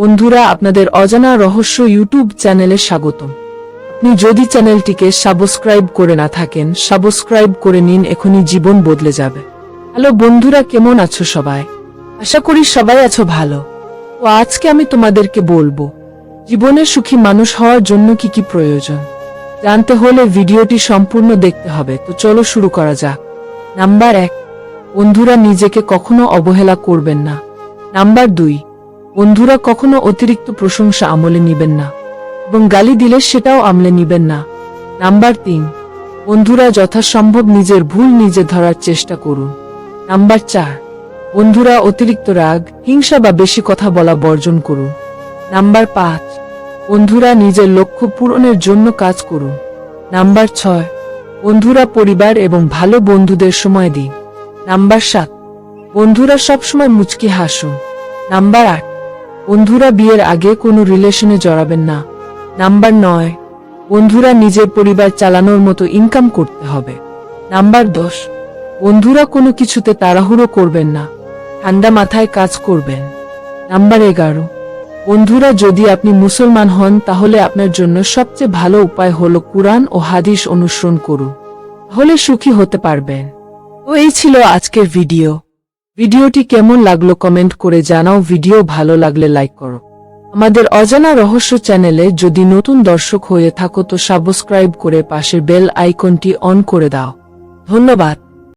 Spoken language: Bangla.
বন্ধুরা, আপনাদের অজানা রহস্য ইউটিউব চ্যানেলে স্বাগতম। আপনি যদি চ্যানেলটিকে সাবস্ক্রাইব করে না থাকেন, সাবস্ক্রাইব করে নিন, এখনই জীবন বদলে যাবে। হ্যালো বন্ধুরা, কেমন আছো সবাই? আশা করি সবাই আছো ভালো। তো আজকে আমি তোমাদেরকে বলব, জীবনে সুখী মানুষ হওয়ার জন্য কি কি প্রয়োজন? জানতে হলে ভিডিওটি সম্পূর্ণ দেখতে হবে। তো চলো শুরু করা যাক। নাম্বার এক, বন্ধুরা, নিজেকে কখনো অবহেলা করবেন না। নাম্বার দুই বন্ধুরা কখনো অতিরিক্ত প্রশংসা আমলে নিবেন না, এবং গালি দিলে সেটাও আমলে নিবেন না। নাম্বার তিন, বন্ধুরা যথাসম্ভব নিজের ভুল নিজে ধরার চেষ্টা করুন। নাম্বার চার, বন্ধুরা অতিরিক্ত রাগ, হিংসা বা বেশি কথা বলা বর্জন করুন। নাম্বার পাঁচ, বন্ধুরা নিজের লক্ষ্য পূরণের জন্য কাজ করুন। নাম্বার ছয়, বন্ধুরা পরিবার এবং ভালো বন্ধুদের সময় দিন। নাম্বার সাত, বন্ধুরা সবসময় মুচকি হাসুন। নাম্বার আট বন্ধুরা বিয়ের আগে কোনো রিলেশনে জড়াবেন না। নাম্বার নয়, বন্ধুরা নিজের পরিবার চালানোর মতো ইনকাম করতে হবে। নাম্বার দশ, বন্ধুরা কোনো কিছুতে তাড়াহুড়ো করবেন না। ঠান্ডা মাথায় কাজ করবেন। নাম্বার এগারো, বন্ধুরা যদি আপনি মুসলমান হন, তাহলে আপনার জন্য সবচেয়ে ভালো উপায় হলো কুরআন ও হাদিস অনুসরণ করুন। হলে সুখী হতে পারবেন। তো এই ছিল আজকের ভিডিও। ভিডিওটি কেমন লাগল কমেন্ট করে জানাও, ভিডিও ভালো লাগলে লাইক করো। আমাদের অজানা রহস্য চ্যানেলে যদি নতুন দর্শক হয়ে থাকো তো সাবস্ক্রাইব করে পাশের বেল আইকনটি অন করে দাও। ধন্যবাদ।